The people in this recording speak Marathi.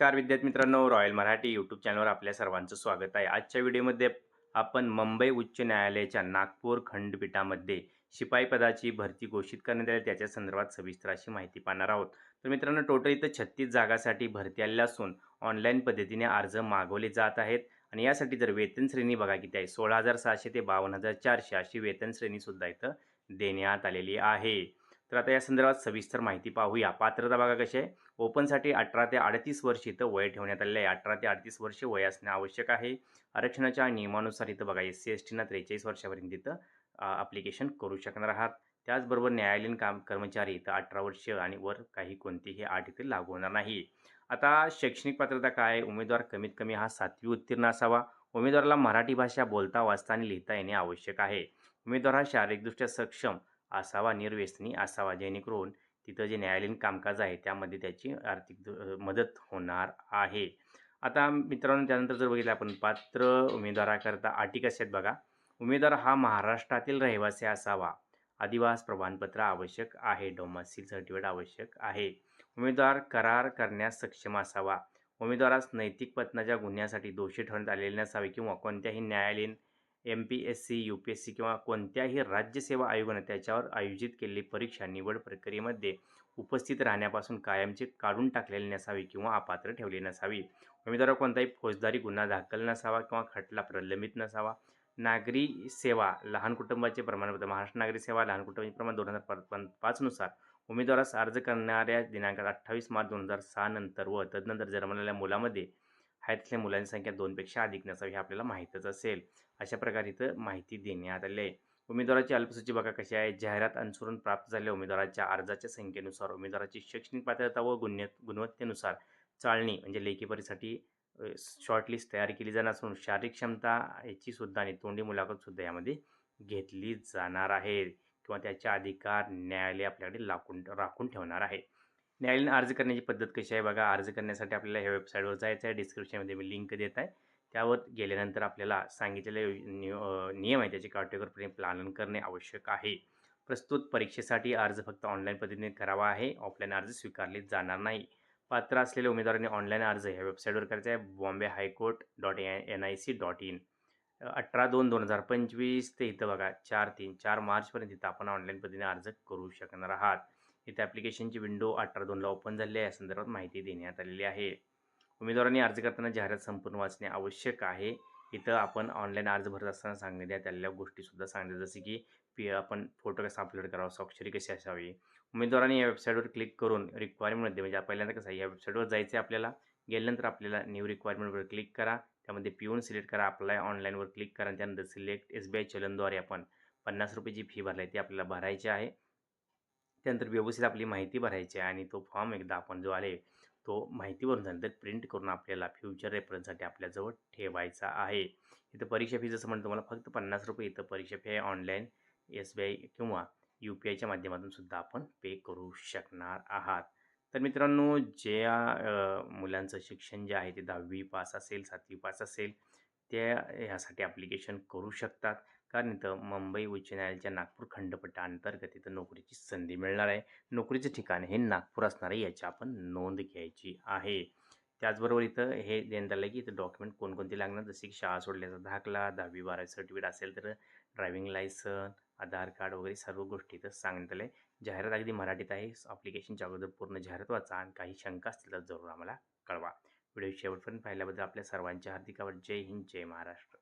नमस्कार विद्यार्थी मित्रांनो रॉयल मराठी यूट्यूब चॅनलवर आपल्या सर्वांचं स्वागत आहे. आजच्या व्हिडिओमध्ये आपण मुंबई उच्च न्यायालयाच्या नागपूर खंडपीठामध्ये शिपाई पदाची भरती घोषित करण्यात आली. त्याच्या संदर्भात सविस्तर अशी माहिती पाहणार आहोत. तर मित्रांनो टोटल इथं छत्तीस जागासाठी भरती आलेल्या असून ऑनलाईन पद्धतीने अर्ज मागवले जात आहेत. आणि यासाठी जर वेतन श्रेणी बघा किती आहे सोळा हजार सहाशे ते बावन्न हजार चारशे अशी वेतन श्रेणीसुद्धा इथं देण्यात आलेली आहे. तर आता या संदर्भात सविस्तर माहिती पाहूया. पात्रता बघा कशी आहे. ओपनसाठी अठरा ते अडतीस वर्ष इथं वय ठेवण्यात आलेलं आहे. अठरा ते अडतीस वर्ष वय असणे आवश्यक आहे. आरक्षणाच्या नियमानुसार इथं बघा एस सी एस टीनं त्रेचाळीस वर्षापर्यंत इथं ॲप्लिकेशन करू शकणार आहात. त्याचबरोबर न्यायालयीन काम कर्मचारी इथं अठरा वर्ष आणि वर काही कोणतीही आठ इथे लागू होणार नाही. आता शैक्षणिक पात्रता काय उमेदवार कमीत कमी हा सातवी उत्तीर्ण असावा. उमेदवाराला मराठी भाषा बोलता वाचता आणि लिहिता येणे आवश्यक आहे. उमेदवार हा शारीरिकदृष्ट्या सक्षम असावा निर्व्यसनी असावा जेणेकरून तिथं जे न्यायालयीन कामकाज आहे त्यामध्ये त्याची आर्थिक द- मदत होणार आहे. आता मित्रांनो त्यानंतर जर बघितलं आपण पात्र उमेदवाराकरता अटी कशा आहेत बघा. उमेदवार हा महाराष्ट्रातील रहिवासी असावा. अधिवास प्रमाणपत्र आवश्यक आहे डोमेसिल सर्टिफिकेट आवश्यक आहे. उमेदवार करार करण्यास सक्षम असावा. उमेदवारास नैतिक पतनाच्या गुन्ह्यासाठी दोषी ठरवण्यात आलेले नसावे किंवा कोणत्याही न्यायालयीन M P S C U P S C किंवा कोणत्याही राज्यसेवा आयोगाने त्याच्यावर आयोजित केलेली परीक्षा निवड प्रक्रियेमध्ये उपस्थित राहण्यापासून कायमचे काढून टाकलेली नसावी किंवा अपात्र ठेवली नसावी. उमेदवारावर कोणताही फौजदारी गुन्हा दाखल नसावा किंवा खटला प्रलंबित नसावा. नागरी सेवा लहान कुटुंबाचे प्रमाणपत्र महाराष्ट्र नागरी सेवा लहान कुटुंबाचे प्रमाण दोन हजार पाचनुसार उमेदवारास अर्ज करणाऱ्या दिनांकात अठ्ठावीस मार्च दोन हजार सहा नंतर व तदनंतर जन्मलेल्या मुलामध्ये ह्यातल्या मुलांची संख्या दोनपेक्षा अधिक नसावी हे आपल्याला माहीतच असेल. अशा प्रकारे इथं माहिती देण्यात आली आहे. उमेदवाराची अल्पसूची बघा कशी आहे. जाहिरात अनुसरून प्राप्त झालेल्या उमेदवाराच्या अर्जाच्या संख्येनुसार उमेदवाराची शैक्षणिक पात्रता व गुण्य गुणवत्तेनुसार चाळणी म्हणजे लेखीपरीसाठी शॉर्टलिस्ट तयार केली जाणार असून शारीरिक क्षमता याची सुद्धा आणि तोंडी मुलाखतसुद्धा यामध्ये घेतली जाणार आहे. किंवा त्याचे अधिकार न्यायालय आपल्याकडे लाकून राखून ठेवणार आहे. न्यायालयीन अर्ज करण्याची पद्धत कशी आहे बघा. अर्ज करण्यासाठी आपल्याला ह्या वेबसाईटवर जायचं आहे. डिस्क्रिप्शनमध्ये मी लिंक देत आहे. त्यावर गेल्यानंतर आपल्याला सांगितलेले नियम आहे त्याचे काटेकोरपणे पालन करणे आवश्यक आहे. प्रस्तुत परीक्षेसाठी अर्ज फक्त ऑनलाईन पद्धतीने करावा आहे. ऑफलाईन अर्ज स्वीकारले जाणार नाही. पात्र असलेल्या उमेदवारांनी ऑनलाईन अर्ज ह्या वेबसाईटवर करायचा आहे. Bombay high court dot N I C dot in. अठरा दोन दोन हजार पंचवीस ते इथं बघा चार तीन चार मार्चपर्यंत इथं आपण ऑनलाईन पद्धतीने अर्ज करू शकणार आहात. इथे ॲप्लिकेशनची विंडो अठरा दोनला ओपन झाली आहे या संदर्भात माहिती देण्यात आलेली आहे. उमेदवारांनी अर्ज करताना जाहिरात संपूर्ण वाचणे आवश्यक आहे. इथं आपण ऑनलाईन अर्ज भरत असताना सांगण्यात आलेल्या गोष्टीसुद्धा सांगितल्या जसे की पी आपण फोटो कसा अपलोड करावा स्वाक्षरी कशी असावी? उमेदवारांनी या वेबसाईटवर क्लिक करून रिक्वायरमेंटमध्ये म्हणजे पहिल्यांदा कसं आहे या वेबसाईटवर जायचं आहे आपल्याला गेल्यानंतर आपल्याला न्यू रिक्वायरमेंटवर क्लिक करा. त्यामध्ये पिऊन सिलेक्ट करा अप्लाय ऑनलाईनवर क्लिक करा त्यानंतर सिलेक्ट एस बी आय चलनद्वारे आपण पन्नास रुपयाची फी भरली आहे ती आपल्याला भरायची आहे. त्यानंतर व्यवस्थित आपली माहिती भरायची आहे आणि तो फॉर्म एकदा आपण जो आले तो माहिती भरून झाल्यानंतर प्रिंट करून आपल्याला फ्युचर रेफरन्ससाठी आपल्याजवळ ठेवायचा आहे. इथं परीक्षा फी जसं म्हणतो तुम्हाला फक्त पन्नास रुपये इथं परीक्षा फी आहे. ऑनलाईन एस बी आय किंवा यू पी आयच्या माध्यमातून सुद्धा आपण पे करू शकणार आहात. तर मित्रांनो ज्या मुलांचं शिक्षण जे आहे ते दहावी पास असेल सातवी पास असेल त्या ह्यासाठी ॲप्लिकेशन करू शकतात. कारण इथं मुंबई उच्च न्यायालयाच्या नागपूर खंडपट्टा अंतर्गत इथं नोकरीची संधी मिळणार आहे. नोकरीचं ठिकाण हे नागपूर असणार आहे याची आपण नोंद घ्यायची आहे. त्याचबरोबर इथं हे देण्यात आलं आहे की इथं डॉक्युमेंट कोणकोणते लागणार? जसे की शाळा सोडल्याचा दाखला दहावी बारावी सर्टिफिकेट असेल तर ड्रायव्हिंग लायसन आधार कार्ड वगैरे सर्व गोष्टी इथं सांगण्यात आलं आहे जाहिरात अगदी मराठीत आहे. ॲप्लिकेशनच्या अगोदर पूर्ण जाहिरात वाचा आणि काही शंका असतील तर जरूर आम्हाला कळवा. व्हिडिओ शेवटपर्यंत पाहिल्याबद्दल आपल्या सर्वांच्या हार्दिक आवड जय हिंद जय महाराष्ट्र.